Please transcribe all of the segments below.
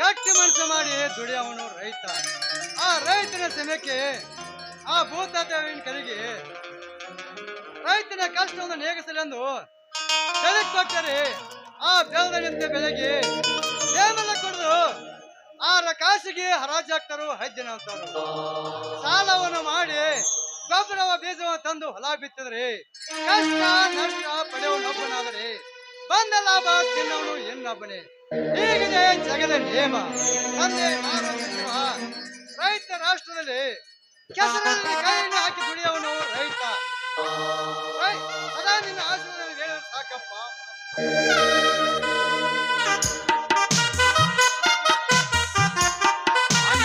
ಗಟ್ಟಿ ಮನಸ್ಸು ಮಾಡಿ ದುಡಿಯವನು ರೈತ. ಆ ರೈತನ ಸಮಯಕ್ಕೆ ಆ ಭೂತಾತವಿನ ಕರೆಗೆ ರೈತನ ಕಷ್ಟವನ್ನು ನೇಗಿಸಲೆಂದು ಬೆಲೆ ಕೊಟ್ಟರೆ ಆ ಬೆಳೆದಂತೆ ಬೆಳಗ್ಗೆ ಬೆಂಬಲ ಕೊಡದು ಆರ ಕಾಸಿಗೆ ಹರಾಜಾಕ್ತರು ಹಜ್ಜನ ಅಂತಾರು. ಸಾಲವನ್ನು ಮಾಡಿ ಗೊಬ್ಬರವ ಬೀಜವನ್ನು ತಂದು ಹೊಲ ಬಿತ್ತಿದ್ರೆ ಕಷ್ಟ, ನಷ್ಟ ಪಡೆಯವನೊಬ್ಬನಾದರೆ ಬಂದ ಲಾಭ ತಿನ್ನವನು ಎನ್ನೊಬ್ಬನೇ. ಹೀಗಿದೆ ಜಗದ ನಿಯಮ ತಂದೆ ನಾರಾಯಣ ರೈತ ರಾಷ್ಟ್ರದಲ್ಲಿ ಕೆಸರಲ್ಲಿ ಕೈಯನ್ನು ಹಾಕಿ ದುಡಿಯವನು ರೈತ. ಸದಾ ನಿನ್ನ ಆಶೀರ್ವಾದ ಹೇಳಿದ್ರೆ ಸಾಕಪ್ಪ. ಅಣ್ಣ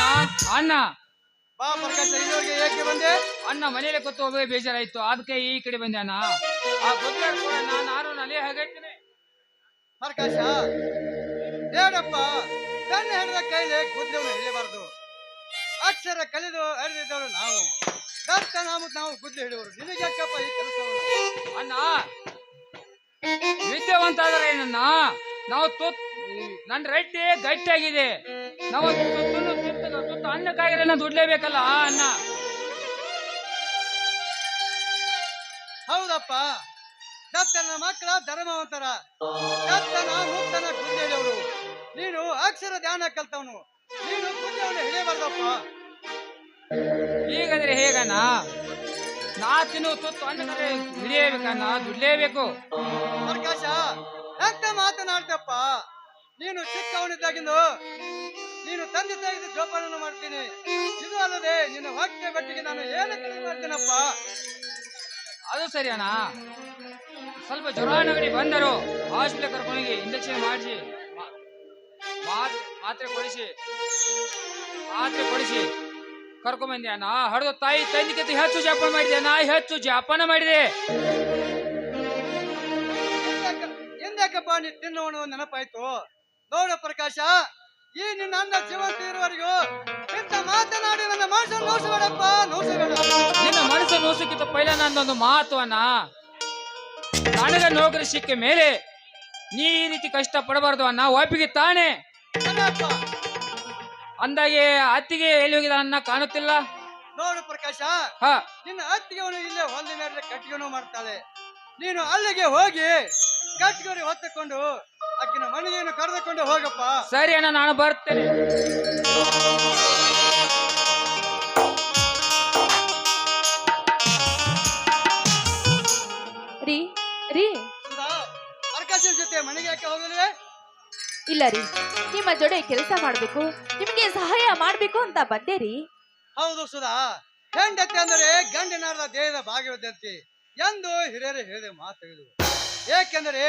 ಅಣ್ಣ. ಬಾ ಪ್ರಕಾಶ ಇಲ್ಲಿವರೆಗೆ ಏಕೆ ಬಂದೆ? ಅಣ್ಣ ಮನೆಯಲ್ಲಿ ಕೂತು ಹೋಗಿ ಬೇಜಾರಾಯ್ತು. ಅದಕ್ಕೆ ಈ ಕಡೆ ಬಂದೆ ಅಣ್ಣ. ಆ ಕೂಡ ನಾನು ಅಲ್ಲೇ ಹಾಗೈತೀನಿ ಪ್ರಕಾಶ ಬೇಡಪ್ಪ ತನ್ನ ಹಿಡಿದ ಕೈಲಿ ಗುದ್ದವನ್ನು ಹಿಡಿಯಬಾರದು. ಅಕ್ಷರ ಕಲಿದು ಹರಿದಿದ್ದವರು ನಾವು. ದತ್ತ ನಾವು ನಾವು ಗುದ್ದೆ ನಿನಗೆ ಯಾಕಪ್ಪ ಈ ಕೆಲಸವನ್ನು? ಅಣ್ಣ ವಿದ್ಯಾವಂತ ಆದರೆ ಏನನ್ನ ನಾವು ತುತ್ ನನ್ನ ರೆಡ್ಡಿ ಗಟ್ಟಿಯಾಗಿದೆ. ನಾವು ತುತ್ತನ್ನು ತಿಂತ ತುತ್ತು ಅನ್ನಕ್ಕಾಗಿಲ್ಲ ನಾವು ದುಡ್ಲೇಬೇಕಲ್ಲ ಆ ಅಣ್ಣ. ಹೌದಪ್ಪ. ದತ್ತನ ಮಕ್ಕಳ ಧರ್ಮವಂತರ. ದತ್ತನ ಮುಕ್ತನ ಗುದ್ದೆ ನೀನು ಅಕ್ಷರ ಧ್ಯಾನ ಕಲ್ತವನು. ನೀನು ಗುದ್ದೆಯನ್ನು ಹಿಡಿಯಬಾರ್ದಪ್ಪ. ಹೇಗಣ್ಣ? ನಾ ತಿನ್ನು ತುತ್ತು ಅಂದ್ರೆ ಹಿಡಿಯಬೇಕಣ್ಣ? ದುಡ್ಲೇಬೇಕು. ಪ್ರಕಾಶ, ಎಂತ ಮಾತನಾಡ್ತಪ್ಪ ನೀನು ಚಿಕ್ಕವನಿದ್ದಾಗಿಂದು ನೀನು ತಂದೆ ತಾಯಿದು ಜೋಪಾನ ಮಾಡ್ತೀನಿ. ಇದು ಅಲ್ಲದೆ ನಿನ್ನ ವಾಕ್ಯ ಬಟ್ಟಿಗೆ ನಾನು ಏನು ಕಡಿಮೆ ಮಾಡ್ತೀನಪ್ಪ? ಅದು ಸರಿ ಅಣ್ಣ. ಸ್ವಲ್ಪ ಜ್ವರ ನೆಗಡಿ ಬಂದರು. ಹಾಸ್ಪಿಟಲ್ ಕರ್ಕೊಂಡೋಗಿ ಇಂಜೆಕ್ಷನ್ ಮಾಡಿಸಿ. ಮಾತ್ರೆ ಕೊಡಿಸಿ ಆತ್ರೆ ಕೊಡಿಸಿ ಕರ್ಕೊಂಬಂದೆ ಅಣ್ಣ. ಹಡ್ದು ತಾಯಿ ತಂದಿಗೆ ಹೆಚ್ಚು ಜಾಪನ ಮಾಡಿದೆ ನಾ ಹೆಚ್ಚು ಜಾಪನ ಮಾಡಿದೆ. ಎಂದಕ್ಕಪ್ಪ ನೀ ತಿನ್ನೋಣ ನೆನಪಾಯ್ತು? ನೋಡು ಪ್ರಕಾಶ ಈ ನಿನ್ನ ಅನ್ನ ಜೀವಂತ ಇರುವವರೆಗೂ ಇಂತ ಮಾತನಾಡಿ ನನ್ನ ಮನಸ್ಸು ನೋಸಬೇಡಪ್ಪ ನೋಸಬೇಡ ನಿನ್ನ ಮನಸ್ಸು ನೋಸಕ್ಕಿಂತ ಪೈಲ ನನ್ನೊಂದು ಮಾತು ಅನ್ನ ನನಗ ನೌಕರಿ ಸಿಕ್ಕ ಮೇಲೆ ನೀ ಈ ರೀತಿ ಕಷ್ಟ ಪಡಬಾರ್ದು ಅನ್ನ ಒಪ್ಪಿಗೆ ತಾನೆ. ಅಂದಾಗೆ ಅತ್ತಿಗೆ ಎಲ್ಲಿ ಹೋಗಿದ ಅನ್ನ ಕಾಣುತ್ತಿಲ್ಲ. ನೋಡು ಪ್ರಕಾಶ. ಹ. ನಿನ್ನ ಅತ್ತಿಗೆವನು ಇಲ್ಲೇ ಒಂದು ಮೇಲೆ ಕಟ್ಟಿಗೆನೂ ಮಾಡ್ತಾಳೆ. ನೀನು ಅಲ್ಲಿಗೆ ಹೋಗಿ ಕಟ್ಟಿಗೆ ಹೊತ್ತುಕೊಂಡು ಆಕಿನ ಮನೆಯನ್ನು ಕರೆದುಕೊಂಡು ಹೋಗಪ್ಪ. ಸರಿ ಅಣ್ಣ ನಾನು ಬರ್ತೇನೆ. ರೀ ರೀ. ಪ್ರಕಾಶನ ಜೊತೆ ಮನೆಗೆ ಯಾಕೆ ಹೋಗಲಿವೆ ಇಲ್ಲ ರೀ. ನಿಮ್ಮ ಜೊಡೆ ಕೆಲಸ ಮಾಡ್ಬೇಕು ನಿಮಗೆ ಸಹಾಯ ಮಾಡ್ಬೇಕು ಅಂತ ಬಂದೆ ರೀ. ಹೌದು ಸುಧಾ. ಹೆಂಡತಿ ಅಂದರೆ ಗಂಡನಾರದ ದೇಹದ ಭಾಗವಿದ್ದಂತೆ ಎಂದು ಹಿರಿಯರು ಹೇಳಿದ ಮಾತು ಏಕೆಂದರೆ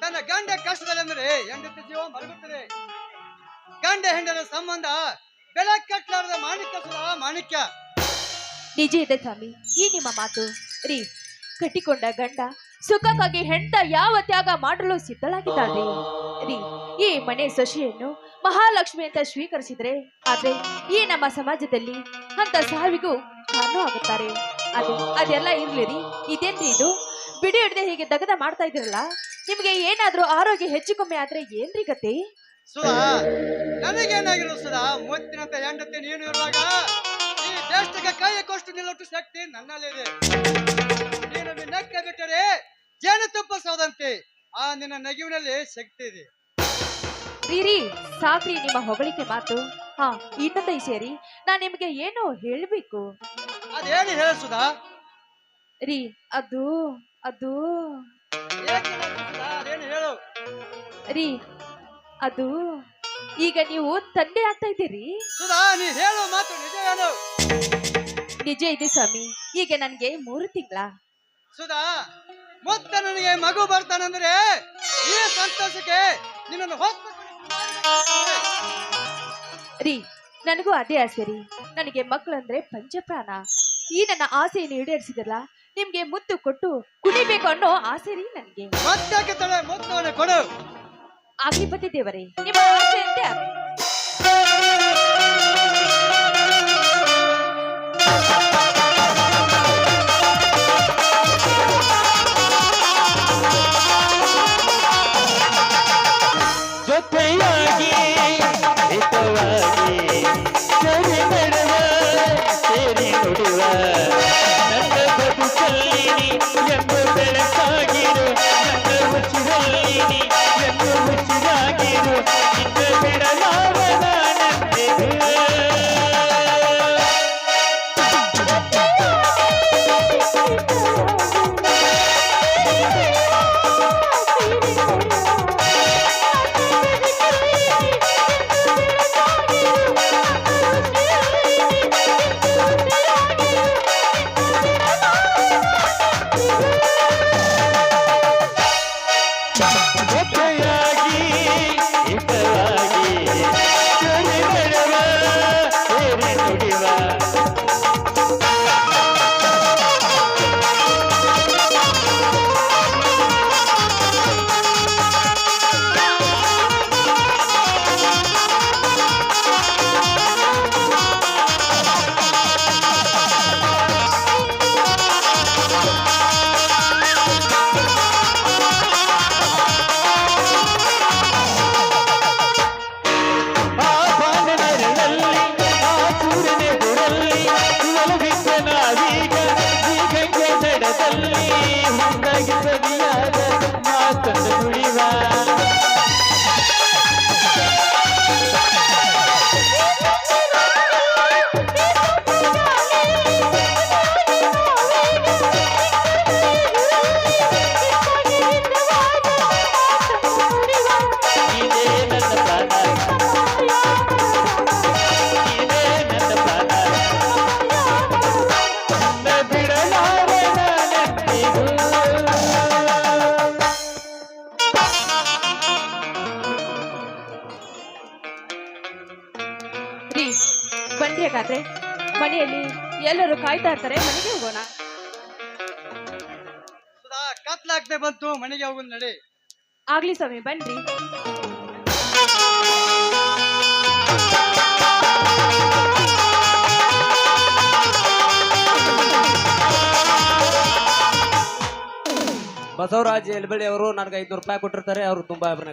ತನ್ನ ಗಂಡ ಕಷ್ಟದಲ್ಲೆಂದರೆ ಹೆಂಡತಿ ಜೀವ ಮರಗುತ್ತದೆ ಗಂಡ ಹೆಂಡರ ಸಂಬಂಧ ಬೆಲೆ ಕಟ್ಟಲಾರದ ಮಾಣಿಕ್ಯ ಸುಧಾ ಮಾಣಿಕ್ಯ. ನಿಜ ಇದೆ ಸ್ವಾಮಿ ಈ ನಿಮ್ಮ ಮಾತು ರೀ. ಕಟ್ಟಿಕೊಂಡ ಗಂಡ ಸುಖಕ್ಕಾಗಿ ಹೆಂಡ ಯಾವ ತ್ಯಾಗ ಮಾಡಲು ಸಿದ್ಧಳಾಗಿದ್ದಾಳೆ? ರೀ, ಈ ಮನೆ ಸೊಸೆಯನ್ನು ಮಹಾಲಕ್ಷ್ಮಿ ಅಂತ ಸ್ವೀಕರಿಸಿದ್ರೆ, ಆದ್ರೆ ಈ ನಮ್ಮ ಸಮಾಜದಲ್ಲಿ ಅಂತ ಸಾವಿಗೂ ಕಾರಣ ಆಗುತ್ತಾರೆ. ಅದೇ, ಅದೆಲ್ಲ ಇರ್ಲಿ ರೀ. ಇದೇನ್ರಿ ಇದು? ಬಿಡಿ ಹಿಡಿದೆ ಹೀಗೆ ದಗದ ಮಾಡ್ತಾ ಇದ್ರಲ್ಲ? ನಿಮ್ಗೆ ಏನಾದ್ರೂ ಆರೋಗ್ಯ ಹೆಚ್ಚು ಕಮ್ಮಿ ಆದ್ರೆ ಏನ್ರಿ ಗತಿ? ಸುಧಾ ನನಗೇನಾಗಿರೋ ಸುಧಾ? ಮುತ್ತಿನಂತ ಹೆಂಡತಿ ನೀನು ಇರುವಾಗ ಈ ದೇಶಕ್ಕೆ ಕೈ ಕೊಷ್ಟು ನಿಲ್ಲೊಟ್ಟು ಶಕ್ತಿ ನನ್ನಲ್ಲಿದೆ. ನೀನು ನಕ್ಕ ಬಿಟ್ಟರೆ ಜೇನುತುಪ್ಪ ಸೋದಂತೆ ಆ ನಿನ್ನ ನಗುವಿನಲ್ಲಿ ಶಕ್ತಿ ಇದೆ. ರೀ ರೀ ಸಾಕ್ರಿ ನಿಮ್ಮ ಹೊಗಳಿಕೆ ಮಾತು. ಹಾ ಈ ತಂದೆ ಸೇರಿ ನಾ ನಿಮ್ಗೆ ಏನು ಹೇಳ್ಬೇಕು? ಅದೇನು ಹೇಳ ಸುಧಾ. ರೀ ಅದು ಅದು. ಏಕೆ ಮಾಡ್ತಿ ಸುಧಾ? ಅದೇನು ಹೇಳು. ರೀ ಅದು. ಈಗ ನೀವು ತಂದೆ ಆಗ್ತಾ ಇದ್ದೀರಿ? ಸುಧಾ ನೀ ಹೇಳು ಮಾತು ನಿಜ ನಿಜ ಇದೆ ಸ್ವಾಮಿ. ಈಗ ನನ್ಗೆ ಮೂರು ತಿಂಗಳ. ಸುಧಾ ಮುತ್ತ ನನಗೆ ಮಗು ಬರ್ತಾನಂದ್ರೆ ಈ ಸಂತೋಷಕ್ಕೆ ನಿನ್ನನ್ನು ಹೊತ್ತು ರೀ ನನಗೂ ಅದೇ ಆಸೆ ರೀ. ನನಗೆ ಮಕ್ಕಳಂದ್ರೆ ಪಂಚಪ್ರಾಣ. ಈ ನನ್ನ ಆಸೆಯನ್ನು ಈಡೇರಿಸಿದ್ರಲ್ಲ ನಿಮ್ಗೆ ಮುತ್ತು ಕೊಟ್ಟು ಕುಡಿಬೇಕು ಅನ್ನೋ ಆಸೆ ರೀ ನನಗೆ. ಮತ್ತೆ ತಡೆ ಮುತ್ತವನ್ನ ಕೊಡು. ಆಗಿಪತಿ ದೇವರೇ ನಿಮ್ಮ ಆಸೆಯಂತೆ ಆಗ್ಲಿ. है ಹೇಗಾದ್ರೆ ಮನೆಯಲ್ಲಿ ಎಲ್ಲರೂ ಕಾಯ್ತಾ ಇರ್ತಾರೆ ಮನೆಗೆ ಹೋಗೋಣ. ಸುಧಾ ಬಂತು ಮನೆಗೆ ಹೋಗುನ್ ನಡಿ. ಆಗ್ಲಿ ಸ್ವಾಮಿ ಬನ್ರಿ. ಬಸವರಾಜ್ ಎಲ್ಬಳ್ಳಿ ಅವರು ನನಗೆ ಐದ್ನೂರು ರೂಪಾಯಿ ಕೊಟ್ಟಿರ್ತಾರೆ ಅವರು ತುಂಬಾ ಅಭಿನಯ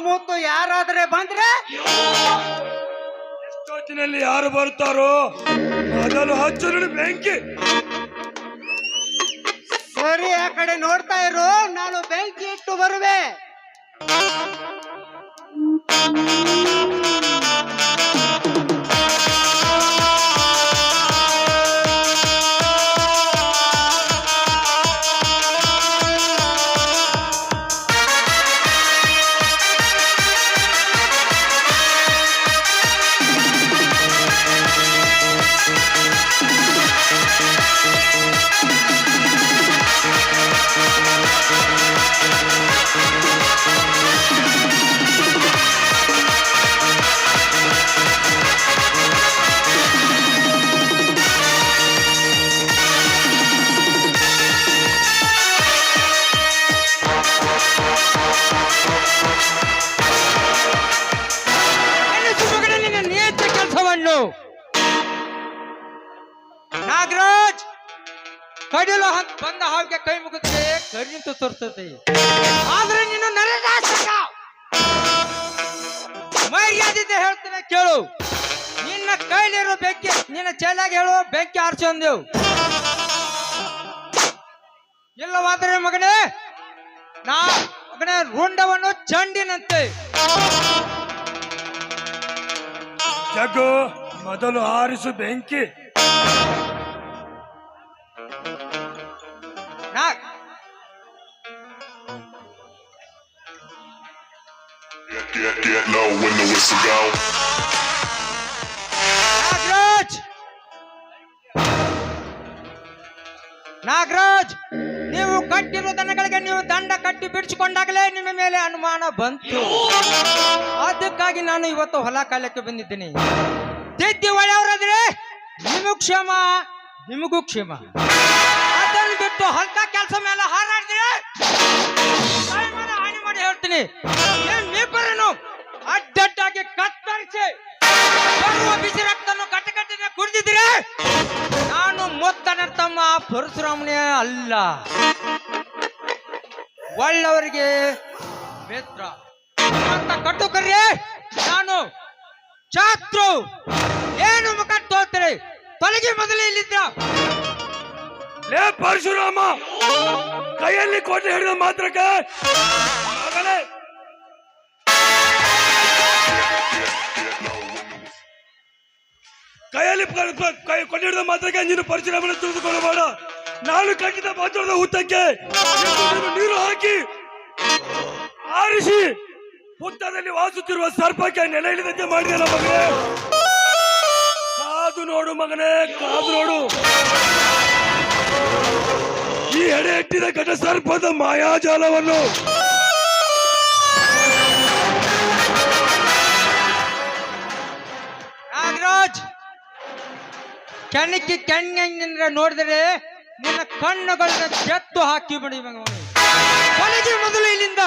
ಸುತ್ತಮುತ್ತ ಯಾರಾದ್ರೆ ಬಂದ್ರೆ? ಎಷ್ಟೊತ್ತಿನಲ್ಲಿ ಯಾರು ಬರ್ತಾರೋ? ಅದನ್ನು ಹಚ್ಚು ನೀನು ಬೆಂಕಿ. ಸರಿ ಆ ಕಡೆ ನೋಡ್ತಾ ಇರು ನಾನು ಬೆಂಕಿ ಇಟ್ಟು ಬರುವೆ. ಕಡಿಲು ಹಂತ ಬಂದ ಹಾವಿಗೆ ಕೈ ಮುಗಿದ್ರೆ ಕರಿನಿಂತು ತೋರ್ತದೆ ಆದ್ರೆ ನೀನು ನರದಾಸಕ. ಮೈಯಾದಿದ್ದೆ ಹೇಳ್ತೇನೆ ಕೇಳು. ನಿನ್ನ ಕೈಲಿರೋ ಬೆಂಕಿ, ನಿನ್ನ ಚೆಲ್ಲಾಗಿ ಹೇಳು ಬೆಂಕಿ ಆರಿಸಿ ಇಲ್ಲವಾದ್ರೆ ಇಲ್ಲವಾದರೆ ಮಗನೇ, ನಾ ಮಗನೇ ರುಂಡವನ್ನು ಚಂಡಿನಂತೆ. ಜಗ್ಗು, ಮೊದಲು ಆರಿಸು ಬೆಂಕಿ. When ago. ನಾಗರಾಜ್! ನಾಗರಾಜ್, ನೀವು ಕಟ್ಟಿರೋ ದನಗಳಿಗೆ ನೀವು ದಂಡ ಕಟ್ಟಿ ಬಿಡಿಸಿಕೊಂಡಾಗಲೇ ನಿಮ್ಮ ಮೇಲೆ ಅನುಮಾನ ಬಂತು. ಅದಕ್ಕಾಗಿ ನಾನು ಇವತ್ತು ಹೊಲ ಕಾಲಕ್ಕೆ ಬಂದಿದ್ದೀನಿ. ತಿದ್ದಿ ಒಳ್ಳೆಯವರಾದ್ರೆ ನಿಮಗೂ ಕ್ಷಮ ನಿಮಗೂ ಕ್ಷಮ. ಅದನ್ನು ಬಿಟ್ಟು ಹೊಲ್ಕ ಕೆಲಸ ಮೇಲೆ ಹಾರಾಡಿದ್ರೆ ಹಾನಿ ಮಾಡಿ ಹೇಳ್ತೀನಿ. ಅಡ್ಡಡ್ಡಾಗಿ ಕತ್ತರಿಸಿ ಬರುವ ಬಿಸಿ ರಕ್ತನ್ನು ಕಟ್ಟಕಟ್ಟಿನ ಕುಡಿದಿದ್ರೆ ನಾನು ಮುತ್ತನ ತಮ್ಮ ಪರಶುರಾಮನೇ ಅಲ್ಲ. ಒಳ್ಳವರಿಗೆ ಮಿತ್ರ. ಅಂತ ಕಟ್ಟುಕರಿ ನಾನು ಚಾತ್ರು ಏನು ಮುಖ ತೋತ್ರಿ ತೊಲಗಿ ಮೊದಲೇ ಇಲ್ಲಿದ್ರ ಲೇ ಪರಶುರಾಮ, ಕೈಯಲ್ಲಿ ಕೊಟ್ಟು ಹಿಡಿದ ಮಾತ್ರಕ್ಕೆ ಕೈಯಲ್ಲಿ ಕೊಂಡಿಡಿದ ಕೈ ಕೊಟ್ಟೆ ಹಿಡಿದ ಮಾತ್ರಕ್ಕೆ ನೀನು ಪರಶುರಾಮನ ತಿಳಿದುಕೊಳ್ಳಬೇಡ. ನಾನು ಕಟ್ಟಿದ ಪಾತ್ರದ ಹುತ್ತಕ್ಕೆ ನೀರು ಹಾಕಿ ಆರಿಸಿ, ಹುತ್ತದಲ್ಲಿ ವಾಸುತ್ತಿರುವ ಸರ್ಪಕ್ಕೆ ನೆಲೆ ಇಳಿದಂತೆ ಮಾಡಿದೆ ಮಗನೇ. ಕಾದು ನೋಡು ಮಗನೇ, ಕಾದು ನೋಡು. ಈ ಎಡೆ ಇಟ್ಟಿದ ಘಟ ಸರ್ಪದ ಮಾಯಾಜಾಲವನ್ನು ಕೆಣಕಿ ಕೆಣ್ಣಂಗಿಂದ್ರೆ ನೋಡಿದರೆ ನಿನ್ನ ಕಣ್ಣುಗಳನ್ನ ಕೆತ್ತು ಹಾಕಿ ಬಿಡಿ ಮೊದಲು ಇಲ್ಲಿಂದ